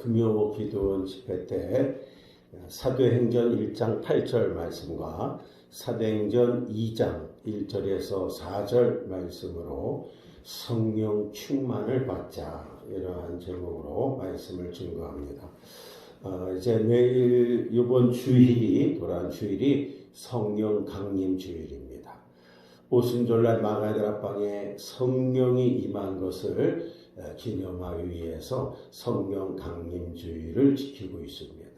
금요 기도원 집회 때 사도행전 1장 8절 말씀과 사도행전 2장 1절에서 4절 말씀으로 성령 충만을 받자 이러한 제목으로 말씀을 증거합니다. 어, 이제 내일 이번 주일이 돌아온 주일이 성령 강림 주일입니다. 오순절날 마가다락방에 성령이 임한 것을 어, 기념하기 위해서 성령 강림 주일을 지키고 있습니다.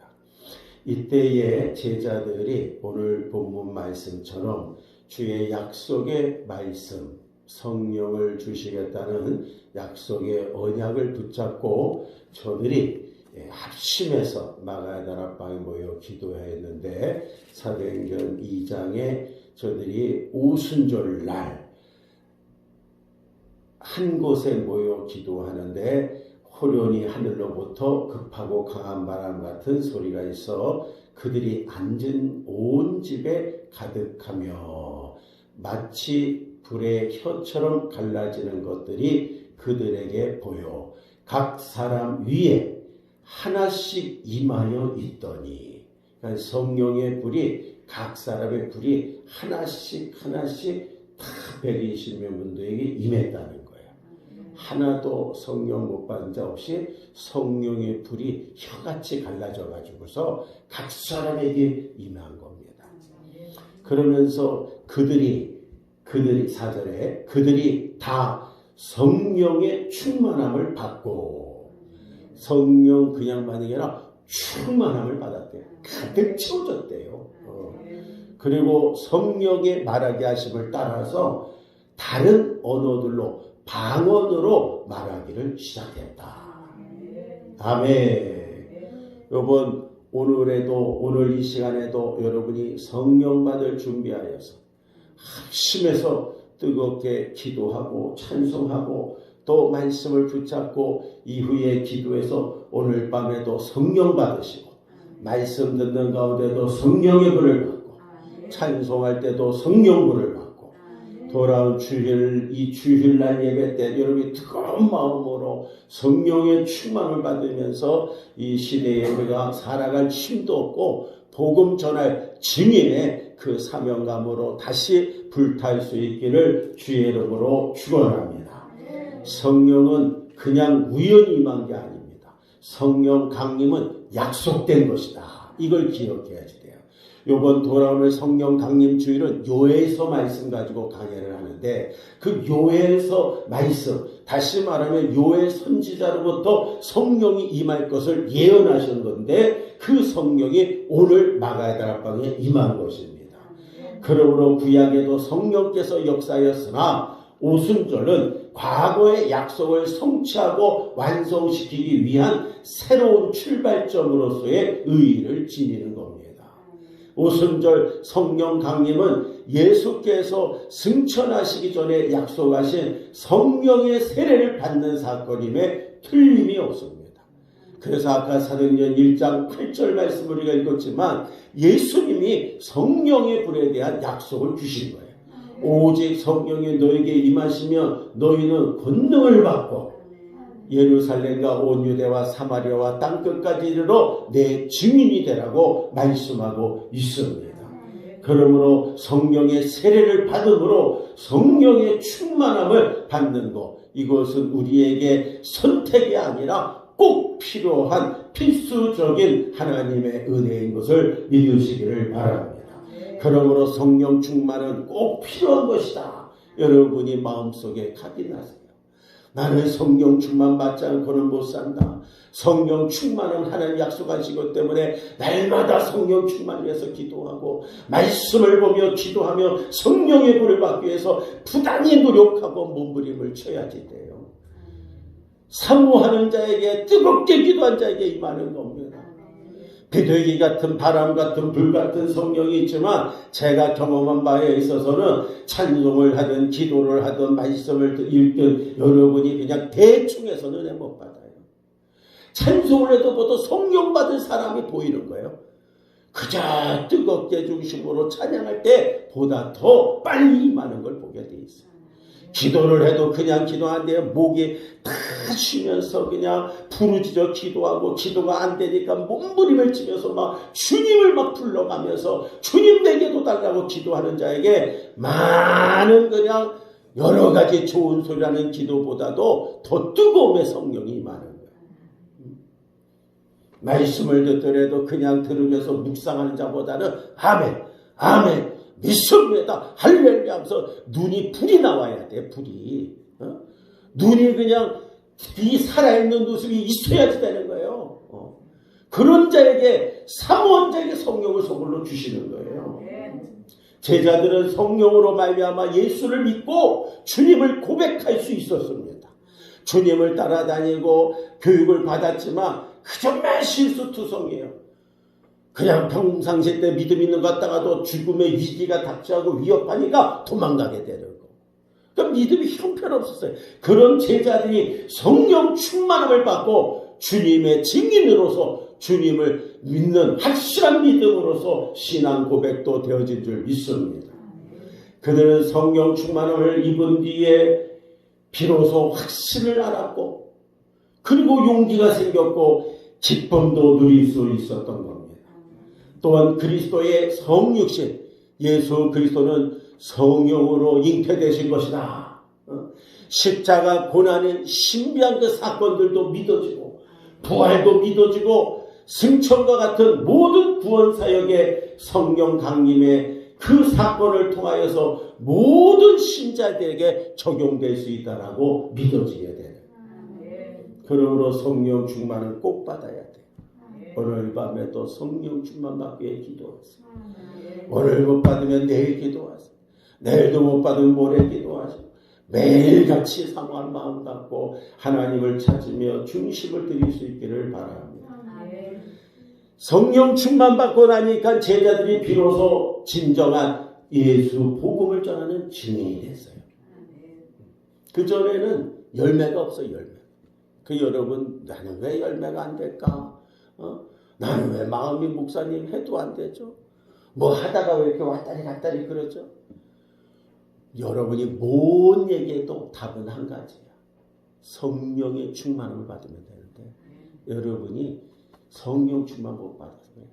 이때에 제자들이 오늘 본문 말씀처럼 주의 약속의 말씀, 성령을 주시겠다는 약속의 언약을 붙잡고 저들이 예, 합심해서 마가다락방에 모여 기도했는데 사도행전 2장에 저들이 오순절 날 한 곳에 모여 기도하는데 호련히 하늘로부터 급하고 강한 바람 같은 소리가 있어 그들이 앉은 온 집에 가득하며 마치 불의 혀처럼 갈라지는 것들이 그들에게 보여 각 사람 위에 하나씩 임하여 있더니 그러니까 성령의 불이 각 사람의 불이 하나씩 하나씩 다 120명 분들에게 임했다는. 하나도 성령 못 받은 자 없이 성령의 불이 혀같이 갈라져 가지고서 각 사람에게 임한 겁니다. 그러면서 그들이 그들이 사절에 그들이 다 성령의 충만함을 받고 성령 그냥 받는 게 아니라 충만함을 받았대요. 가득 채워졌대요. 어. 그리고 성령의 말하게 하심을 따라서 다른 언어들로 방언으로 말하기를 시작했다. 아멘. 여러분 오늘에도 오늘 이 시간에도 여러분이 성령 받을 준비하여서 합심해서 뜨겁게 기도하고 찬송하고 또 말씀을 붙잡고 이후에 기도해서 오늘 밤에도 성령 받으시고 말씀 듣는 가운데도 성령의 불을 받고 찬송할 때도 성령 불을 받고 돌아온 주일 이 주일날 예배 때 여러분이 뜨거운 마음으로 성령의 충만을 받으면서 이 시대에 우리가 살아갈 힘도 없고 복음 전할 증인의 그 사명감으로 다시 불탈 수 있기를 주의 이름으로 축원합니다. 성령은 그냥 우연히 임한 게 아닙니다. 성령 강림은 약속된 것이다. 이걸 기억해야지 돼요. 요번 돌아오는 성령 강림 주일은 요에서 말씀 가지고 강해를 하는데 그 요에서 말씀 다시 말하면 요의 선지자로부터 성령이 임할 것을 예언하신 건데 그 성령이 오늘 마가야 다락방에 임한 것입니다. 그러므로 구약에도 성령께서 역사였으나 오순절은 과거의 약속을 성취하고 완성시키기 위한 새로운 출발점으로서의 의의를 지니는 겁니다. 오순절 성령 강림은 예수께서 승천하시기 전에 약속하신 성령의 세례를 받는 사건임에 틀림이 없습니다. 그래서 아까 사도행전 1장 8절 말씀을 우리가 읽었지만 예수님이 성령의 불에 대한 약속을 주신 거예요. 오직 성령이 너에게 임하시면 너희는 권능을 받고 예루살렘과 온 유대와 사마리아와 땅 끝까지 이르러 내 증인이 되라고 말씀하고 있습니다. 그러므로 성령의 세례를 받음으로 성령의 충만함을 받는 것 이것은 우리에게 선택이 아니라 꼭 필요한 필수적인 하나님의 은혜인 것을 믿으시기를 바랍니다. 그러므로 성령 충만은 꼭 필요한 것이다. 여러분이 마음속에 각인하세요. 나는 성령 충만 받지 않고는 못 산다. 성령 충만은 하나님 약속하신 것 때문에 날마다 성령 충만을 위해서 기도하고 말씀을 보며 기도하며 성령의 불을 받기 위해서 부단히 노력하고 몸부림을 쳐야지 돼요. 사모하는 자에게 뜨겁게 기도한 자에게 임하는 겁니다. 비둘기 같은 바람 같은 불 같은 성령이 있지만 제가 경험한 바에 있어서는 찬송을 하든 기도를 하든 말씀을 읽든 여러분이 그냥 대충해서는 은혜 못 받아요. 찬송을 해도 보통 성령 받은 사람이 보이는 거예요. 그저 뜨겁게 중심으로 찬양할 때 보다 더 빨리 임하는 걸 보게 돼 있어요. 기도를 해도 그냥 기도 안 돼요. 목이 다 쉬면서 그냥 부르짖어 기도하고 기도가 안 되니까 몸부림을 치면서 막 주님을 막 불러가면서 주님 내게도 달라고 기도하는 자에게 많은 그냥 여러 가지 좋은 소리라는 기도보다도 더 뜨거움의 성령이 많은 거예요. 말씀을 듣더라도 그냥 들으면서 묵상하는 자보다는 아멘, 아멘, 믿습니다, 할렐루야 하면서 눈이 불이 나와야 돼, 불이. 어? 눈이 그냥 이 살아있는 모습이 있어야지 되는 거예요. 어. 그런 자에게 사모자에게 성령을 선물로 주시는 거예요. 제자들은 성령으로 말미암아 예수를 믿고 주님을 고백할 수 있었습니다. 주님을 따라다니고 교육을 받았지만 그저 매 실수투성이에요. 그냥 평상시 때 믿음 있는 것 같다가도 죽음의 위기가 닥쳐하고 위협하니까 도망가게 되는 거. 그 믿음이 형편없었어요. 그런 제자들이 성령 충만함을 받고 주님의 증인으로서 주님을 믿는 확실한 믿음으로서 신앙 고백도 되어진 줄 믿습니다. 그들은 성령 충만함을 입은 뒤에 비로소 확신을 알았고 그리고 용기가 생겼고 기쁨도 누릴 수 있었던 겁니다. 또한 그리스도의 성육신 예수 그리스도는 성령으로 잉태되신 것이다. 어? 십자가 고난의 신비한 그 사건들도 믿어지고 부활도 믿어지고 승천과 같은 모든 구원 사역의 성령 강림의 그 사건을 통하여서 모든 신자들에게 적용될 수 있다라고 믿어지게 되는. 그러므로 성령 충만을 꼭 받아야 돼. 오늘 밤에도 성령 충만 받기 위해 기도하세요. 오늘 못 받으면 내일 기도하세요. 내일도 못 받으면 모레 기도하세요. 매일같이 상황 마음 갖고 하나님을 찾으며 중심을 드릴 수 있기를 바랍니다. 성령 충만 받고 나니까 제자들이 비로소 진정한 예수 복음을 전하는 증인이 됐어요. 그 전에는 열매가 없어 열매. 그 여러분 나는 왜 열매가 안 될까? 어? 나는 왜 마음이 목사님 해도 안 되죠? 뭐 하다가 왜 이렇게 왔다리 갔다리 그러죠? 여러분이 뭔 얘기해도 답은 한 가지야. 성령의 충만함을 받으면 되는데 여러분이 성령 충만 못 받았어요.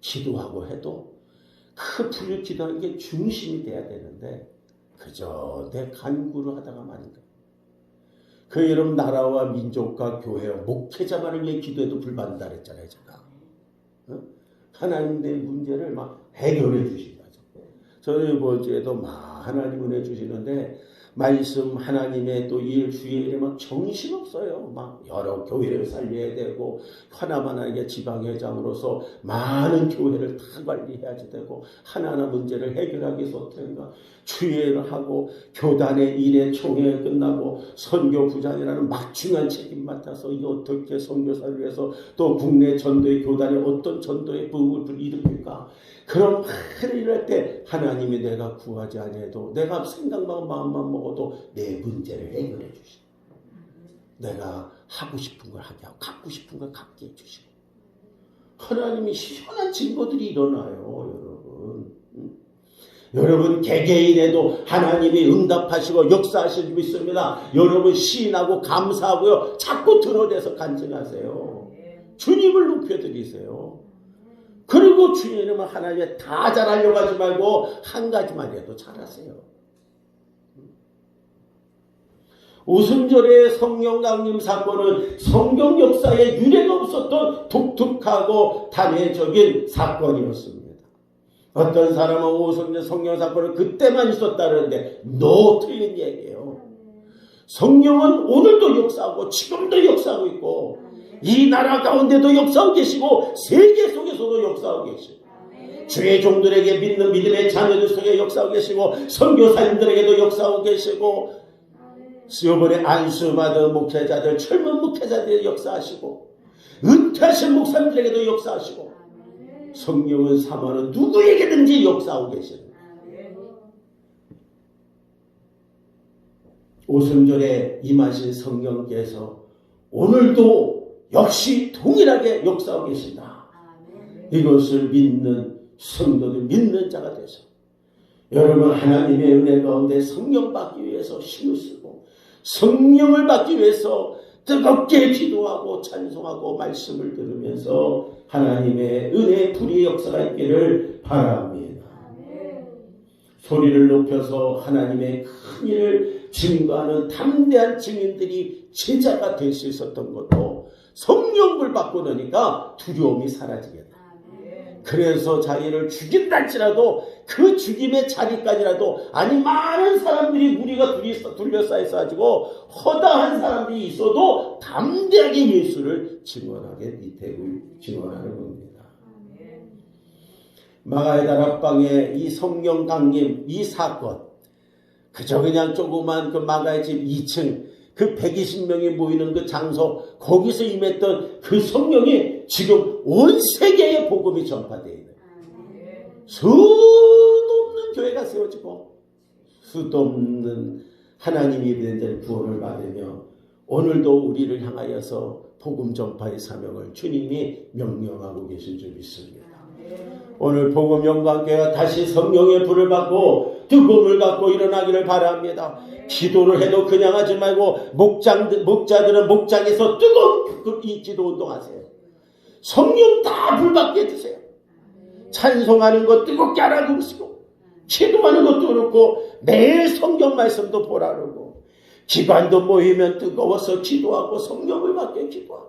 기도하고 해도 그 불을 기도하는 게 중심이 돼야 되는데 그저 내 간구를 하다가 거예요. 그 여러분 나라와 민족과 교회와 목회자만을 위해 기도해도 불받는다 그랬잖아요 제가. 어? 하나님 내 문제를 막 해결해 주신 거죠. 저는 이번 주에도 막 하나님 은혜 주시는데 말씀 하나님의 또 일 주의 일에 막 정신 없어요. 막 여러 교회를 살려야 되고 하나만하게 지방회장으로서 많은 교회를 다 관리해야지 되고 하나하나 문제를 해결하기 위해서든가 주의를 하고 교단의 일에 총회 끝나고 선교 부장이라는 막중한 책임 맡아서 이 어떻게 선교사를 위해서 또 국내 전도의 교단에 어떤 전도의 부흥을 일으킬까 그런 많은 일을 할때 하나님이 내가 구하지 아니해도 내가 생각만 마음만 먹어도 내 문제를 해결해 주시고 내가 하고 싶은 걸 하게 하고 갖고 싶은 걸 갖게 해 주시고. 하나님이 희한한 증거들이 일어나요 여러분. 음. 여러분 개개인에도 하나님이 응답하시고 역사하실 줄 믿습니다. 여러분 시인하고 감사하고요. 자꾸 드러내서 간증하세요. 주님을 높여드리세요 그리고 주의 이름을 하나님의 다 잘하려고 하지 말고 한 가지만 해도 잘하세요. 오순절의 성령 강림 사건은 성경 역사에 유례가 없었던 독특하고 단회적인 사건이었습니다. 어떤 사람은 오순절 성령 사건은 그때만 있었다는데 노 틀린 얘기예요. 성령은 오늘도 역사하고 지금도 역사하고 있고 이 나라 가운데도 역사하고 계시고 세계 속에서도 역사하고 계시고 주의 종들에게 믿는 믿음의 자녀들 속에 역사하고 계시고 선교사님들에게도 역사하고 계시고 이번에 안수받은 목회자들 젊은 목회자들에 역사하시고 은퇴하신 목사님들에게도 역사하시고 성령은 사모하는 누구에게든지 역사하고 계시는 오순절에 임하신 성령께서 오늘도 역시 동일하게 역사하고 계신다. 이것을 믿는 성도들 믿는 자가 되서 여러분 하나님의 은혜 가운데 성령 받기 위해서 힘을 쓰고 성령을 받기 위해서 뜨겁게 기도하고 찬송하고 말씀을 들으면서 하나님의 은혜 불의 역사가 있기를 바랍니다. 소리를 높여서 하나님의 큰 일을 증거하는 담대한 증인들이 제자가 될 수 있었던 것도 성령을 받고 나니까 두려움이 사라지겠다. 그래서 자기를 죽인다 할지라도 그 죽임의 자리까지라도 아니 많은 사람들이 무리가 둘이- 둘러싸여 가지고 허다한 사람들이 있어도 담대하게 예수를 증언하게 되고 증언하는 겁니다. 마가의 다락방에 이 성령 강림 이 사건 그저 그냥 조그만 그 마가의 집 2층 그 120명이 모이는 그 장소 거기서 임했던 그 성령이 지금 온 세계에 복음이 전파되어 있는 수도 없는 교회가 세워지고 수도 없는 하나님이 된 구원을 받으며 오늘도 우리를 향하여서 복음 전파의 사명을 주님이 명령하고 계신 줄 믿습니다. 오늘 복음 영광교회가 다시 성령의 불을 받고 뜨거움을 갖고 일어나기를 바랍니다. 기도를 해도 그냥 하지 말고 목장 목자들은 목장에서 뜨거운 이 기도 운동하세요. 성령 다 불받게 해주세요. 찬송하는 것 뜨겁게 하라고 그러시고 기도하는 것도 그렇고 매일 성경 말씀도 보라 그러고 기관도 모이면 뜨거워서 기도하고 성령을 받게 기도하고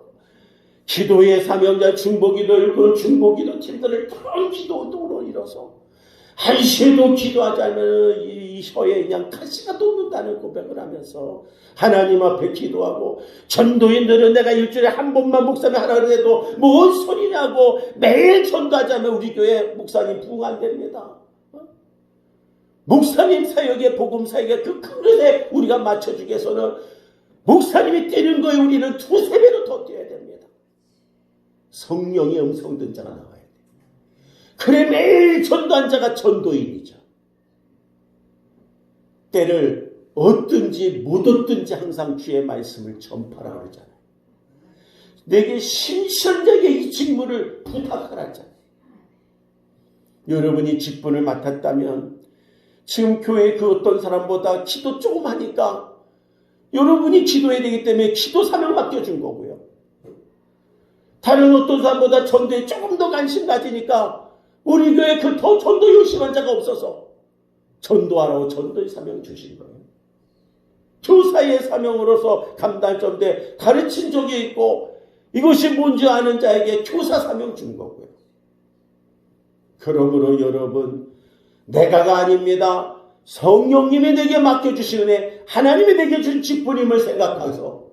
기도의 사명자 중보기도 일군 중보기도 팀들을 그런 기도 운동으로 일어서 한시에도 기도하지 않으면 이 혀에 그냥 가시가 돋는다는 고백을 하면서 하나님 앞에 기도하고 전도인들은 내가 일주일에 한 번만 목사님 하라 그래도 뭔 소리냐고 매일 전도하자면 우리 교회 목사님 부흥 안 됩니다. 어? 목사님 사역에 복음 사역에 그 그릇에 우리가 맞춰주기 위해서는 목사님이 뛰는 거에 우리는 두세 배로 더 뛰어야 됩니다. 성령의 음성 돼. 그래 매일 전도한 자가 전도인이죠. 때를 얻든지 못 얻든지 항상 주의 말씀을 전파라 그러잖아요. 내게 신실하게 이 직무를 부탁하라잖아요. 여러분이 직분을 맡았다면 지금 교회 그 어떤 사람보다 기도 조금 하니까 여러분이 기도해야 되기 때문에 기도 사명 맡겨준 거고요. 다른 어떤 사람보다 전도에 조금 더 관심 가지니까 우리 교회 그더 전도 열심한 자가 없어서 전도하라고 전도의 사명 주신 거예요. 교사의 사명으로서 감당점대 가르친 적이 있고 이것이 뭔지 아는 자에게 교사 사명 준 거고요. 그러므로 여러분 내가가 아닙니다. 성령님이 내게 맡겨주신 은혜 하나님이 내게 준 직분임을 생각해서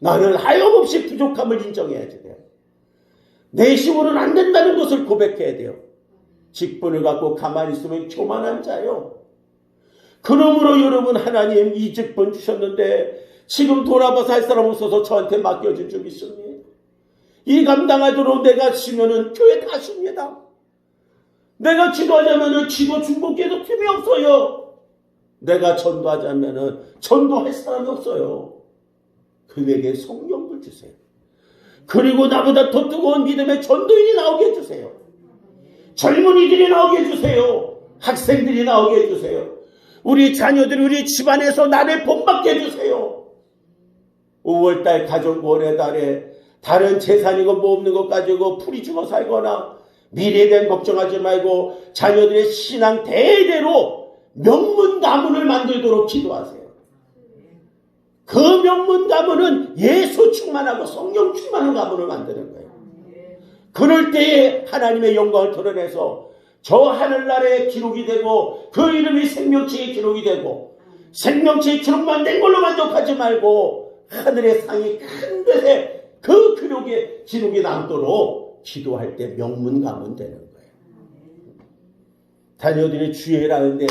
나는 하염없이 부족함을 인정해야 돼요. 내 힘으로는 안 된다는 것을 고백해야 돼요. 직분을 갖고 가만히 있으면 교만한 자요. 그러므로 여러분 하나님 이 직분 주셨는데 지금 돌아봐서 할 사람 없어서 저한테 맡겨준 줄 믿습니다. 이 감당하도록 내가 치면은 교회 다 쉽니다. 내가 기도하자면은 기도 중복기도 틈이 없어요. 내가 전도하자면은 전도할 사람이 없어요. 그에게 성령을 주세요. 그리고 나보다 더 뜨거운 믿음의 전도인이 나오게 해주세요. 젊은이들이 나오게 해주세요. 학생들이 나오게 해주세요. 우리 자녀들이 우리 집안에서 나를 본받게 해주세요. 5월달 가정원의 달에 다른 재산이고 뭐 없는 것 가지고 풀이 죽어 살거나 미래에 대한 걱정하지 말고 자녀들의 신앙 대대로 명문 가문을 만들도록 기도하세요. 그 명문 가문은 예수 충만하고 성령 충만한 가문을 만드는 거예요. 그럴 때에 하나님의 영광을 드러내서 저 하늘나라에 기록이 되고 그 이름이 생명체에 기록이 되고 생명체에 기록만 된 걸로 만족하지 말고 하늘의 상이 큰 데에 그 기록에 기록이 남도록 기도할 때 명문 가문 되는 거예요. 자녀들이 주의라는데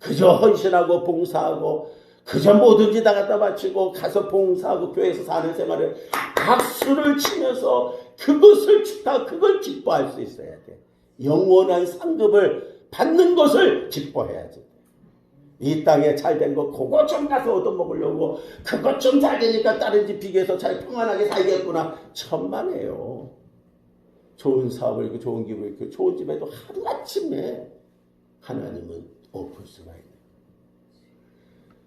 그저 헌신하고 봉사하고 그저 뭐든지 다 갖다 바치고 가서 봉사하고 교회에서 사는 생활을 박수를 치면서 그것을 축하 그걸 기뻐할 수 있어야 돼. 영원한 상급을 받는 것을 기뻐해야지. 이 땅에 잘 된 거 그거 좀 가서 얻어먹으려고 그것 좀 잘 되니까 다른 집 비교해서 잘 평안하게 살겠구나 천만에요. 좋은 사업을 이렇게 좋은 기분 이렇게 좋은 집에도 하루아침에 하나님은 엎을 수가 있는.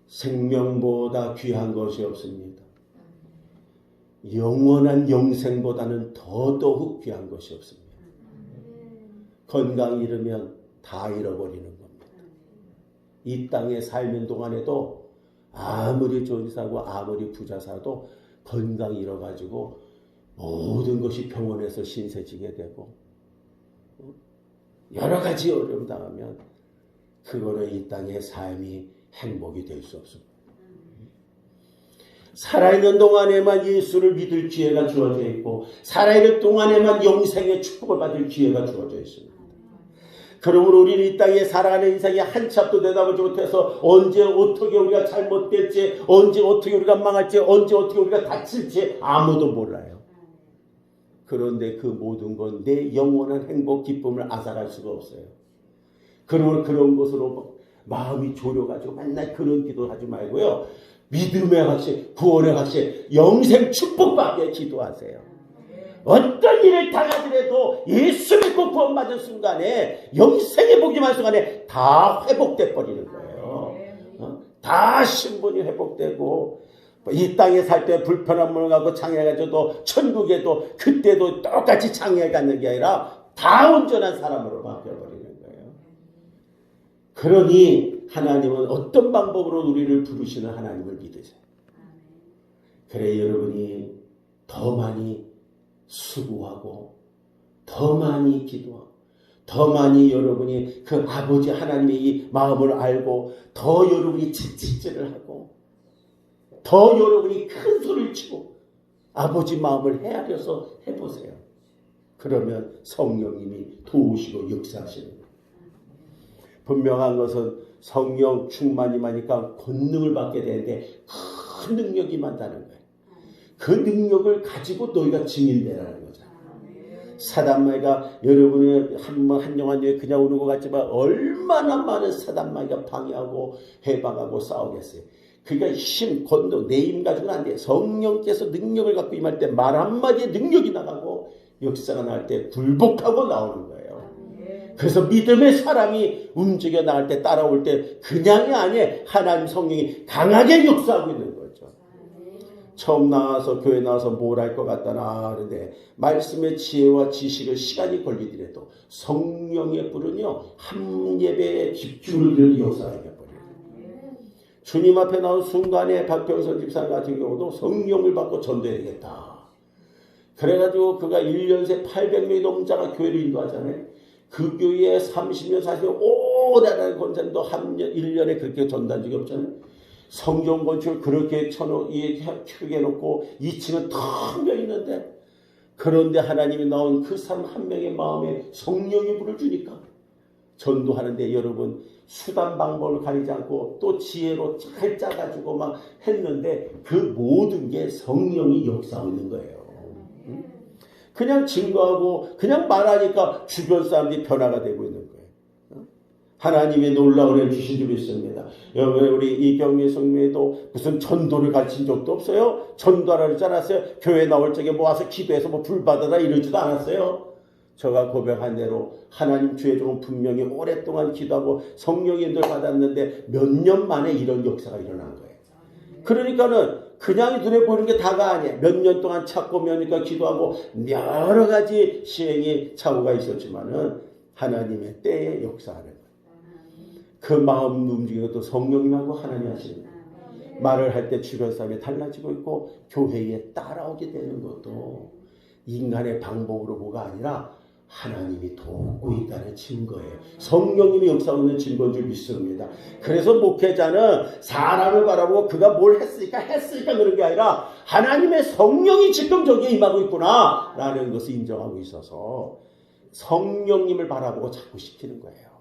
생명보다 귀한 것이 없습니다. 영원한 영생보다는 더더욱 귀한 것이 없습니다. 건강 잃으면 다 잃어버리는 겁니다. 이 땅에 살는 동안에도 아무리 좋은 사고 아무리 부자 사도 건강 잃어가지고 모든 것이 병원에서 신세지게 되고 여러 가지 어려움 당하면 그거는 이 땅의 삶이 행복이 될 수 없습니다. 살아있는 동안에만 예수를 믿을 기회가 주어져 있고 살아있는 동안에만 영생의 축복을 받을 기회가 주어져 있습니다. 그러므로 우리는 이 땅에 살아가는 인생이 한참도 내다보지 못해서 언제 어떻게 우리가 잘못될지 언제 어떻게 우리가 망할지 언제 어떻게 우리가 다칠지 아무도 몰라요. 그런데 그 모든 건 내 영원한 행복 기쁨을 앗아갈 수가 없어요. 그러므로 그런 것으로 마음이 졸여가지고 맨날 그런 기도하지 말고요. 믿음의 확신, 구원의 확신, 영생 축복받게 기도하세요. 어떤 일을 당하더라도 예수 믿고 구원받은 순간에 영생의 복임한 순간에 다 회복돼 버리는 거예요. 어? 다 신분이 회복되고 이 땅에 살 때 불편함을 갖고 장애가 져도 천국에도 그때도 똑같이 장애를 갖는 게 아니라 다 온전한 사람으로 바뀌어버리는 거예요. 그러니 하나님은 어떤 방법으로 우리를 부르시는 하나님을 믿으세요. 그래 여러분이 더 많이 수고하고 더 많이 기도하고 더 많이 여러분이 그 아버지 하나님의 이 마음을 알고 더 여러분이 지치질을 하고 더 여러분이 큰 소리를 치고 아버지 마음을 헤아려서 해보세요. 그러면 성령님이 도우시고 역사하시는 거예요. 분명한 것은 성령 충만이 많으니까 권능을 받게 되는데 큰 능력이 많다는 거예요. 그 능력을 가지고 너희가 증인되라는 거죠. 사단마이가 여러분의 한번 한영한 에 그냥 오는 것 같지만 얼마나 많은 사단마이가 방해하고 해방하고 싸우겠어요. 그러니까 힘, 권능, 내힘 가지고는 안 돼. 성령께서 능력을 갖고 임할 때 말 한마디에 능력이 나가고 역사가 나올 때 굴복하고 나오는 거예요. 그래서 믿음의 사람이 움직여 나갈 때 따라올 때 그냥이 아니에요. 하나님 성령이 강하게 역사하고 있는 거죠. 처음 나와서 교회 나와서 뭘 할 것 같다나 그런데 말씀의 지혜와 지식을 시간이 걸리더라도 성령의 불은요 한 예배에 집중을 들여도 역사하게 버려요. 주님 앞에 나온 순간에 박병선 집사 같은 경우도 성령을 받고 전도해야겠다. 그래가지고 그가 1년 새 800명이 넘는 자가 교회를 인도하잖아요. 그 교회에 30년, 40년 오래된 권장도 한 년, 1년에 그렇게 전단 적이 없잖아요. 성경 건축을 그렇게 쳐놓, 크게 놓고 2층은 텅 비어 있는데 그런데 하나님이 나온 그 사람 한 명의 마음에 성령이 불을 주니까 전도하는데 여러분 수단 방법을 가리지 않고 또 지혜로 잘 짜가지고 막 했는데 그 모든 게 성령이 역사하고 있는 거예요. 그냥 증거하고 그냥 말하니까 주변 사람들이 변화가 되고 있는 거예요. 하나님의 놀라운 을 주신 줄 믿습니다. 여러분 우리 이경미 성매도 무슨 전도를 가르친 적도 없어요. 전도하라 그러지 않았어요. 교회 나올 적에 모아서 기도해서 뭐 불 받아라 이러지도 않았어요. 저가 고백한 대로 하나님 주의 종은 분명히 오랫동안 기도하고 성령의 인도를 받았는데 몇 년 만에 이런 역사가 일어난 거예요. 그러니까는 그냥 눈에 보이는 게 다가 아니에요. 몇 년 동안 찾고 며니까 기도하고 여러 가지 시행이 착오가 있었지만은 하나님의 때에 역사하는 거예요. 그 마음 움직이는 것도 성령님하고 하나님 하시는. 말을 할 때 주변 사람이 달라지고 있고 교회에 따라오게 되는 것도 인간의 방법으로 뭐가 아니라 하나님이 돕고 있다는 증거예요. 성령님이 역사하고 있는 증거인 줄 믿습니다. 그래서 목회자는 사람을 바라보고 그가 뭘 했으니까 했으니까 그런 게 아니라 하나님의 성령이 지금 저기에 임하고 있구나 라는 것을 인정하고 있어서 성령님을 바라보고 자꾸 시키는 거예요.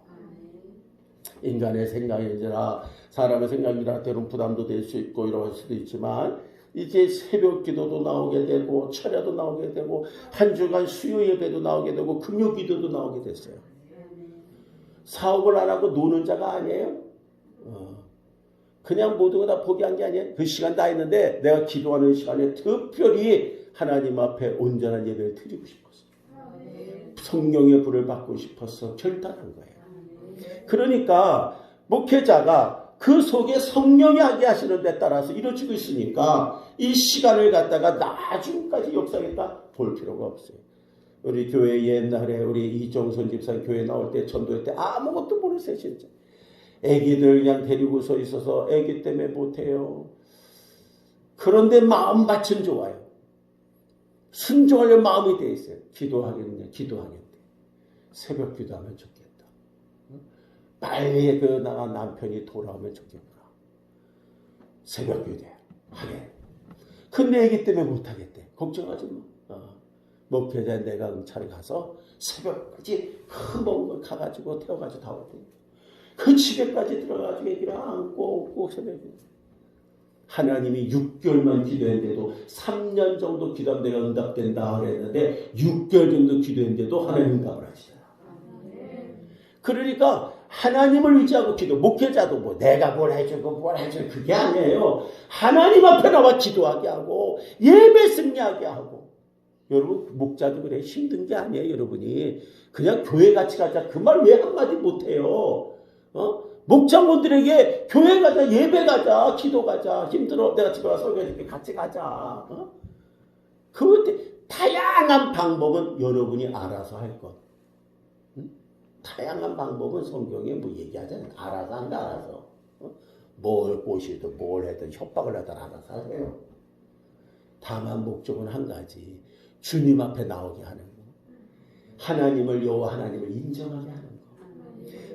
인간의 생각이라 사람의 생각이라 때론 부담도 될 수 있고 이럴 수도 있지만 이제 새벽 기도도 나오게 되고 철야도 나오게 되고 한 주간 수요 예배도 나오게 되고 금요 기도도 나오게 됐어요. 사업을 안 하고 노는 자가 아니에요. 어. 그냥 모든 거 다 포기한 게 아니에요. 그 시간 다 했는데 내가 기도하는 시간에 특별히 하나님 앞에 온전한 예배를 드리고 싶었어. 성령의 불을 받고 싶어서 결단한 거예요. 그러니까 목회자가 그 속에 성령이 하게 하시는 데 따라서 이루어지고 있으니까 이 시간을 갖다가 나중까지 역사겠다 볼 필요가 없어요. 우리 교회 옛날에 우리 이종선 집사 교회 나올 때 전도할 때 아무것도 모르세요 진짜. 애기들 그냥 데리고 서 있어서 애기 때문에 못해요. 그런데 마음 밭은 좋아요. 순종하려 마음이 돼 있어요. 기도하겠네, 기도하겠네. 새벽 기도하면 좋겠다. 빨리 그 나가 남편이 돌아오면 좋겠구나. 새벽 기도 하게. 근데 애기 때문에 못하겠대. 걱정하지 마. 어. 목회자 내가 응찰에 가서 새벽까지 걸 가가지고 태워가지고 다올 테니까. 그 집에까지 들어가가지고 애기를 안고 업고 새벽에. 하나님이 6개월만 기도했는데도 3년 정도 기도하면 내가 응답된다 그랬는데 6개월 정도 기도했는데도 하나님 응답을 하시잖아. 그러니까 하나님을 의지하고 기도, 목회자도 뭐 내가 뭘 해주고 뭘 해주고 그게 아니에요. 하나님 앞에 나와 기도하게 하고 예배 승리하게 하고. 여러분 목자도 그래. 힘든 게 아니에요 여러분이. 그냥 교회 같이 가자. 그 말 왜 한마디 못해요? 어? 목장분들에게 교회 가자 예배 가자 기도 가자. 힘들어. 내가 집에 와서 설교해줄게. 같이 가자. 어? 그 다양한 방법은 여러분이 알아서 할 것. 응? 다양한 방법은 성경에 뭐 얘기하잖아요. 알아서 한다 알아서. 어? 뭘 꼬시든 뭘 하든 협박을 하든 알아서 하세요. 다만 목적은 한 가지. 주님 앞에 나오게 하는 거. 하나님을 여호와 하나님을 인정하게 하는 거.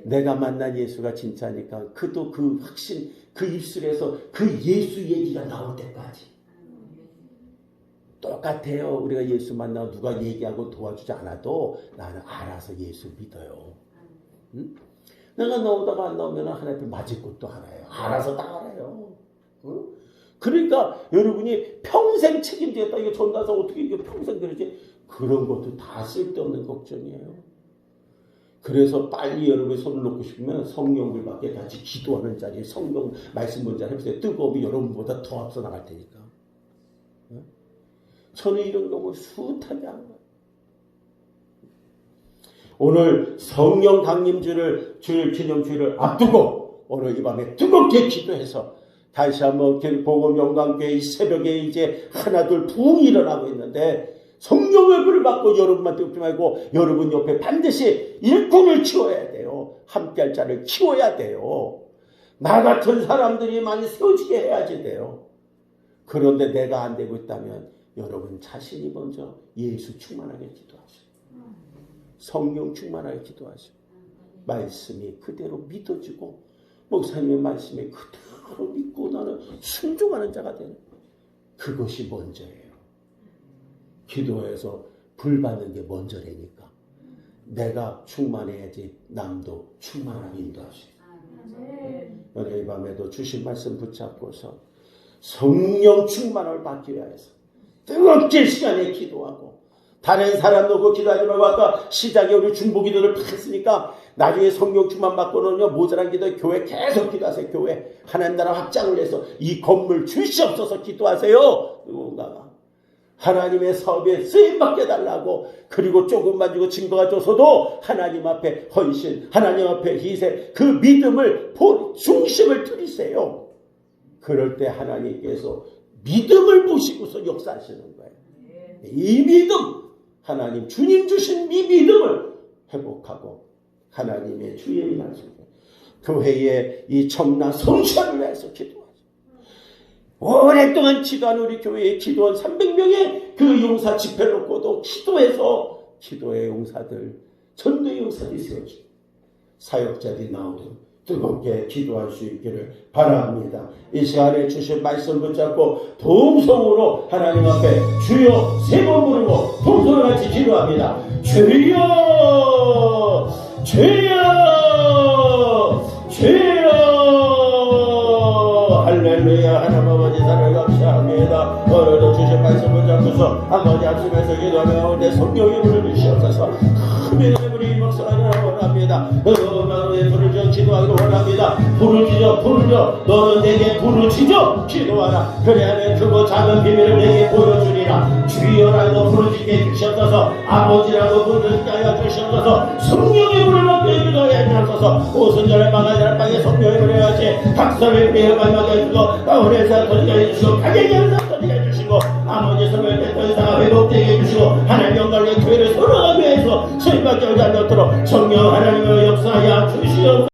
내가 만난 예수가 진짜니까 그도 그 확신 그 입술에서 그 예수 얘기가 나올 때까지 똑같아요. 우리가 예수 만나고 누가 얘기하고 도와주지 않아도 나는 알아서 예수 믿어요. 응? 내가 나오다가 안 나오면 하나님 맞을 것도 알아요. 알아서 다 알아요. 응? 그러니까 여러분이 평생 책임지겠다. 이거 전도사 어떻게 이게 평생 그러지? 그런 것도 다 쓸데없는 걱정이에요. 그래서 빨리 여러분이 손을 놓고 싶으면 성령을 받게 같이 기도하는 자리에 성경 말씀 먼저 해보세요. 뜨거움이 여러분보다 더 앞서 나갈 테니까. 응? 저는 이런 경우 숱하게 하는 거예요. 오늘 성령 강림주를 주일 기념주일을 앞두고 오늘 이 밤에 뜨겁게 기도해서 다시 한번 복음 영광교회 이 새벽에 이제 하나둘 부흥이 일어나고 있는데 성령의 불을 받고 여러분만 뜨겁지 말고 여러분 옆에 반드시 일꾼을 키워야 돼요. 함께할 자를 키워야 돼요. 나 같은 사람들이 많이 세워지게 해야지 돼요. 그런데 내가 안 되고 있다면 여러분 자신이 먼저 예수 충만하게 기도하시고 성령 충만하게 기도하시고 말씀이 그대로 믿어지고 목사님의 말씀이 그대로 믿고 나는 순종하는 자가 되는 그것이 먼저예요. 기도해서 불 받는 게 먼저라니까. 내가 충만해야지 남도 충만하게 인도하시고 오늘 이 밤에도 주신 말씀 붙잡고서 성령 충만을 받기 위해서 뜨겁게 시간에 기도하고 다른 사람 놓고 기도하지 말고 아까 시작에 우리 중보 기도를 다 했으니까 나중에 성령 충만 받고는요 모자란 기도 교회 계속 기도하세요 교회. 하나님 나라 확장을 해서 이 건물 주시옵소서 기도하세요. 누군가가 하나님의 사업에 쓰임받게 달라고 그리고 조금만 주고 증거가 줘서도 하나님 앞에 헌신 하나님 앞에 희생 그 믿음을 중심을 들이세요. 그럴 때 하나님께서 믿음을 보시고서 역사하시는 거예요. 이 믿음, 하나님 주님 주신 이 믿음을 회복하고 하나님의 주의 말씀, 교회의 이 청라 성찬을 위해서 기도하죠. 오랫동안 기도한 우리 교회에 기도한 300명의 그 용사 집회 놓고도 기도해서 기도의 용사들, 전도의 용사들이 세워지고 사역자들이 나오도록 뜨겁게 기도할 수 있기를 바랍니다. 이 시간에 주신 말씀 붙잡고 동성으로 하나님 앞에 주여 세 번 부르고 동성을 같이 기도합니다. 주여 주여 주여 할렐루야 하나님 아버지 사랑 감사합니다. 오늘도 주신 말씀 붙잡고서 아버지 아침에서 기도하며 내 성령의 불을 주시옵소서 큰 은혜의 불이 목사를 원합니다. 불을 기도하기를 원합니다. 부르짖어 부르짖어 너는 내게 부르짖어 기도하라. 그래야 크고 작은 비밀을 내게 보여주리라. 주여라고 부르짖게 주시옵소서 아버지라고 부르짖게 주시옵소서 성령의 먹게 기도하여 주옵소서 오순절에 망하자는 빵에 성령의 물을 하지 각설을 위해 마지막에 해주고 가운데서 터지게 해주시고 가게에 해서 터지게 해주시고 아버지 성령의 대통령사가 회복되게 해주시고 하나님 영광의 교회를 서로하기 위해서 저희밖에 오지 않도록 성령 하나님의 역사하여 주시옵소서